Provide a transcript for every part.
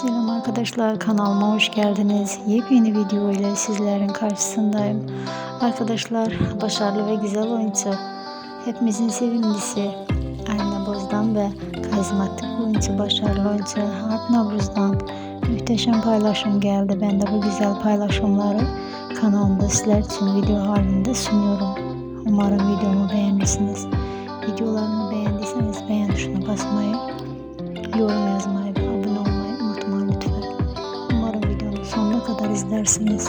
Selam arkadaşlar kanalıma hoş geldiniz. Yepyeni video ile sizlerin karşısındayım. Arkadaşlar başarılı ve güzel oyuncu. Hepimizin sevimlisi Ayna Boz'dan ve karizmatik oyuncu başarılı oyuncu Harp Navruz'dan muhteşem paylaşım geldi. Ben de bu güzel paylaşımları kanalımda sizler için video halinde sunuyorum. Umarım videomu beğenirsiniz. Videolarımı beğendiyseniz beğen tuşuna basmayı, yorum yazmayı kadar izlersiniz.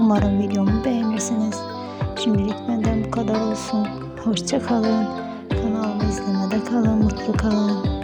Umarım videomu beğenirsiniz. Şimdilik benden bu kadar olsun. Hoşça kalın. Kanalımı izlemede kalın, mutlu kalın.